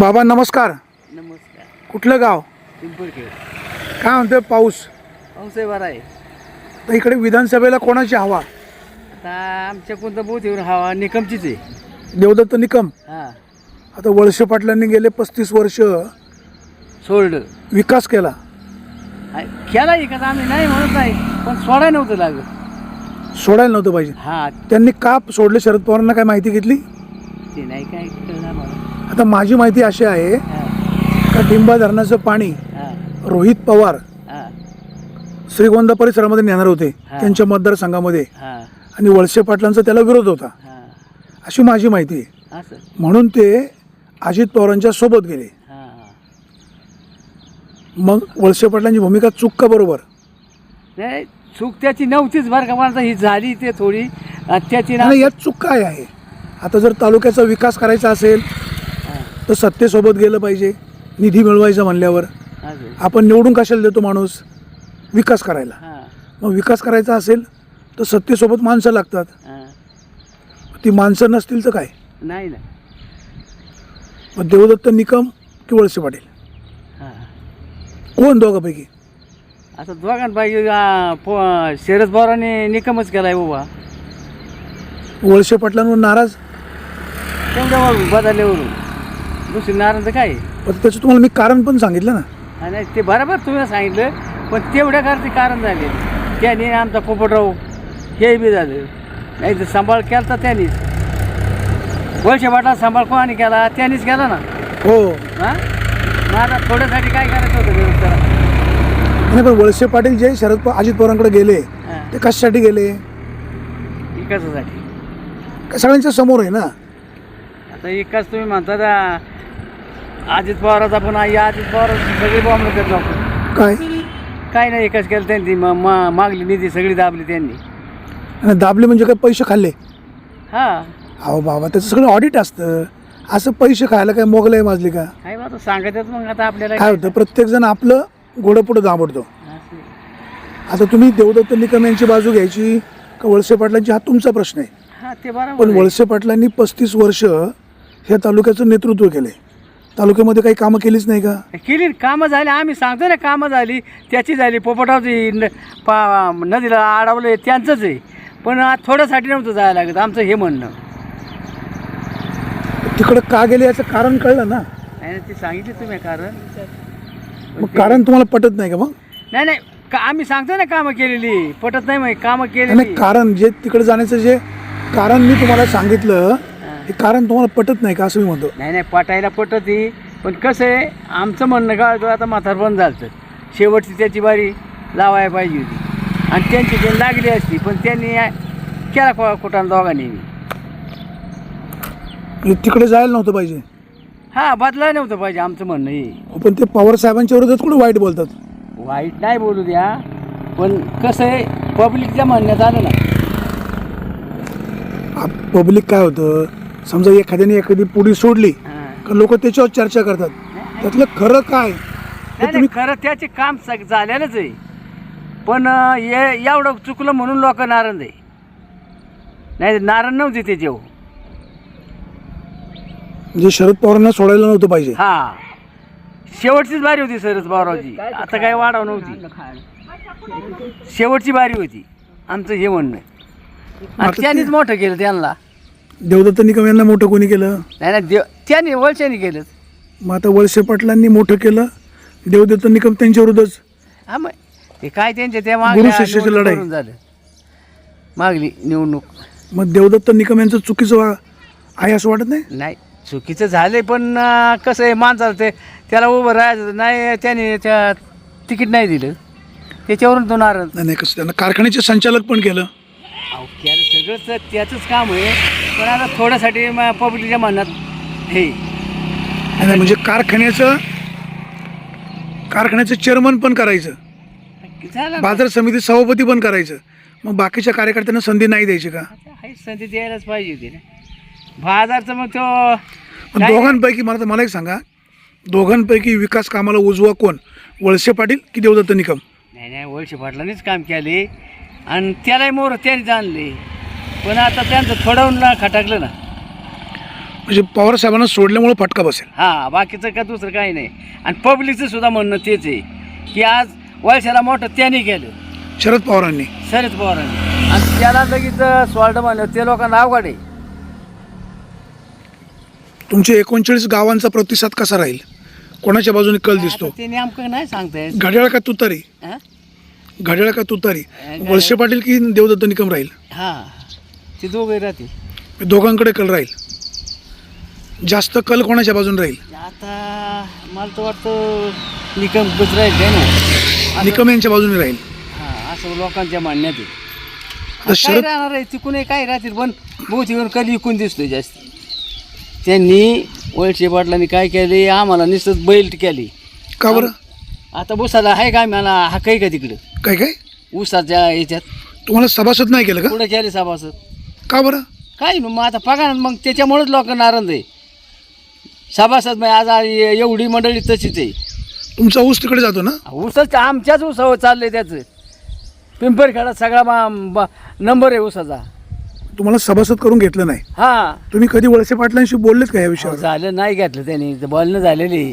बाबा नमस्कार. नमस्कार. कुठलं गाव? पिंपळखेड. काय म्हणतोय पाऊस? पाऊस आहे बरा आहे. तर इकडे विधानसभेला कोणाची हवा? आता आमच्या कोणतं बहुत येऊन हवा निकमचीच आहे. देवदत्त निकम. हां. आता वळसे पाटलांनी गेले पस्तीस वर्ष. सोडलं विकास केला. आ- केला एखादा आम्ही नाही म्हणत नाही पण सोडाय नव्हतं लागत. सोडायला नव्हतं पाहिजे. हा. त्यांनी का सोडले? शरद पवारांना काय माहिती घेतली? ते नाही काय कळलं मला. आता माझी माहिती अशी आहे का डिंबा धरणाचं पाणी रोहित पवार श्रीगोंदा परिसरामध्ये नेणार होते. त्यांच्या मतदारसंघामध्ये. आणि वळसे पाटलांचा त्याला विरोध होता. अशी माझी माहिती आहे. म्हणून ते अजित पवारांच्या सोबत गेले. मग वळसे पाटलांची भूमिका चूक का बरोबर? नाही चूक त्याची नव्हतीच बरं का मला ही झाली ते थोडी. त्याची ना आणि यात चूक काय आहे? आता जर तालुक्याचा विकास करायचा असेल तर सत्तेसोबत गेलं पाहिजे निधी मिळवायचा म्हणल्यावर. आपण निवडून कशाला देतो माणूस? विकास करायला. मग विकास करायचा असेल तर सत्तेसोबत माणसं लागतात. ती माणसं नसतील तर काय? नाही ना मग देवदत्त निकम की वळसे पाटील? कोण दोघांपैकी? आता दोघांपैकी शरद पवारांनी निकमच केलाय बाबा. वळसे पाटलांवर नाराज? तेवढ्यावर बदलल्यावरून. दुसरी नारायण तर काय? पण त्याचं तुम्हाला मी कारण पण सांगितलं ना. आणि ते बरोबर तुम्ही सांगितलं पण तेवढ्या करते कारण झाले. त्याने आमचा पोपटराव हे बी झालं. नाही तर सांभाळ केला तर त्यांनीच वर्ष वाटा सांभाळ कोणी केला? त्यांनीच केला ना. हो. हां? थोड्यासाठी काय करायचं होतं नाही पण वळसे पाटील जे शरद पवार अजित पवारांकडे गेले हां. ते कशासाठी गेले? विकासासाठी का सगळ्यांच्या समोर आहे ना. आता एकाच तुम्ही म्हणता अजित पवाराचा पण या अजित पवार सगळी बॉम्ब करतो आपण काय? काय नाही एकाच केलं त्यांनी मा- मा- मागली निधी सगळी दाबली त्यांनी. आणि दाबले म्हणजे काय पैसे खाल्ले? हां. अहो बाबा त्याचं सगळं ऑडिट असतं. असं पैसे खायला काय मोगलाई माजली का? काय बा आता सांगायचं मग आता आपल्याला काय होतं प्रत्येकजण आपलं घोडं पुढं दाबडतो. असं. आता तुम्ही देवदत्त निकम यांची बाजू घ्यायची का वळसे पाटलांची हा तुमचा प्रश्न आहे. हा ते बरोबर पण आहे. वळसे पाटलांनी पस्तीस वर्ष ह्या तालुक्याचं नेतृत्व केलंय. तालुक्यामध्ये काही कामं केलीच नाही का? केली कामं झाली. आम्ही सांगतो ना कामं झाली. त्याची झाली. पोपटावची न- पा नदीला अडवलं त्यांचंच आहे. पण आज थोड्यासाठी नव्हतं जायला लागत आमचं हे म्हणणं. तिकडं का गेले याचं कारण कळलं ना? नाही ती सांगितली तुम्ही कारण. मग कारण तुम्हाला पटत नाही का मग? नाही नाही का आम्ही सांगतो ना कामं केलेली. पटत नाही मग कामं नाही केलेली. कारण जे तिकडे जाण्याचं जे कारण मी तुम्हाला सांगितलं हे कारण तुम्हाला पटत नाही का असं मी म्हणतो? नाही नाही पटायला पटती पण कसं आहे आमचं म्हणणं होतं आता म्हातार बंद झालं शेवटची त्याची बारी लावायला पाहिजे होती. आणि त्यांची ते लागली असती पण त्यांनी केला को कुठाला दोघांनी? म्हणजे तिकडे जायला नव्हतं पाहिजे. हा बदलाय नव्हतं पाहिजे आमचं म्हणणं हे. हो, पण ते पवार साहेबांच्या विरोधात कुठे वाईट बोलतात? वाईट नाही बोलू द्या पण कसं आहे पब्लिकच्या म्हणण्यात आलं ना. पब्लिक काय होतं? समजा एखाद्याने एखादी पुडी सोडली. का लोक त्याच्यावर चर्चा करतात? त्यातलं खरं काय? नाही नाही, खरं त्याचे काम सग झालेलंच आहे. पण अं, हे एवढं चुकलं म्हणून लोक नाराज आहे. नाही नाराज नव्हते त्याच्यावर म्हणजे शरद पवारांना सोडायला नव्हतं पाहिजे. हा. शेवटचीच बारी होती सरच बारावची आता काय वाढव नव्हती. शेवटची बारी होती. आमचं हे म्हणणं आहे. आता आणि ते- त्यांनीच मोठं केलं त्यांना. देवदत्त निकम यांना मोठं कोणी केलं? नाही नाही देव त्यांनी वळशाने केलं. मग आता वळसे पाटलांनी मोठं केलं? देवदत्त निकम त्यांच्या विरोधच हा मग ते काय त्यांच्या त्या गुरु मागल्या शिष्याची निवडणूक लढाई. करून झालं. मागली निवडणूक. मग देवदत्त निकम यांचं चुकीचं वा- आहे असं वाटत नाही? नाही चुकीचं झालंय पण अं, कसं आहे माणसाला ते त्याला उभं राहायचं नाही त्याने त्या तिकीट नाही दिलं. त्याच्यावरून तो नाराज. नाही नाही कसं त्यांना कारखान्याचे संचालक पण केलं. अहो त्याला सगळंच त्याचंच काम आहे. पण आता थोड्यासाठी म- पब्लिकच्या मनात हे. नाही, नाही म्हणजे कारखान्याचं कारखान्याचं चेअरमन पण करायचं. झालं. बाजार समिती सभापती पण करायचं. मग बाकीच्या कार्यकर्त्यांना संधी नाही द्यायची का? आता हाय संधी द्यायलाच पाहिजे होती ना. बाजारचं मग तो पण दोघांपैकी मला मला एक सांगा. दोघांपैकी विकास कामाला उजवा कोण? वळसे पाटील की देवदत्त निकम? नाही नाही वळशी पाटलांनीच काम केले. आणि त्यालाही मोर त्यांनीच आणले. पण आता त्यांचं थोडं खटाकलं ना. म्हणजे पवार साहेबांना सोडल्यामुळे फटका बसेल. हा बाकीचं का दुसरं काही नाही. आणि पब्लिकचं सुद्धा म्हणणं तेच आहे की आज वळशाला मोठं त्यांनी केलं. शरद पवारांनी. शरद पवारांनी. आणि त्याला लगेच स्वाल्ट म्हणलं ते लोकांना अवघड आहे. तुमचे एकोणचाळीस गावांचा प्रतिसाद कसा राहील? कोणाच्या बाजूने कल दिसतो? आता ते नेमकं नाही सांगता येत. घड्याळ का तुतारी? हा? घड्याळ का तुतारी. वळसे पाटील की देवदत्त निकम राहील? हा. ते दोघे राहतील. दोघांकडे कल राहील. जास्त कल कोणाच्या बाजूने राहील? आता मला तर वाटतं निकम गुजरायत आहे ना असं- निकम यांच्या बाजूने राहील. हा असं लोकांच्या म्हणण्यात आहे आता काय शरद राहणार आहे? तिकून काय राहतील? पण बहुतेक कधी इकून दिसतोय जास्त. त्यांनी वळशे पाटलांनी काय केले? आम्हाला नुसतं बैल केली. का बरं? आता उसाला आहे काय मला हा काही का तिकडं? काय काय? उसाच्या याच्यात. तुम्हाला सभासद नाही केलं का? पुढे केले सभासद? का बरं? काय न मग आता पगार मग त्याच्यामुळेच लोकांना आनंद आहे. सभासद मग आज आ- ए- एवढी मंडळी तशीच आहे. तुमचा ऊस तिकडे जातो ना? ऊसाच आमच्याच ऊसावर चाललंय त्याचं. पिंपरखेडात सगळा मा- बा- नंबर आहे ऊसाचा. तुम्हाला सभासद करून घेतलं नाही? हा. तुम्ही कधी वळसे पाटलांशी बोललेत का या विषयावर? झालं नाही घेतलं त्यांनी. बोलणं झालेली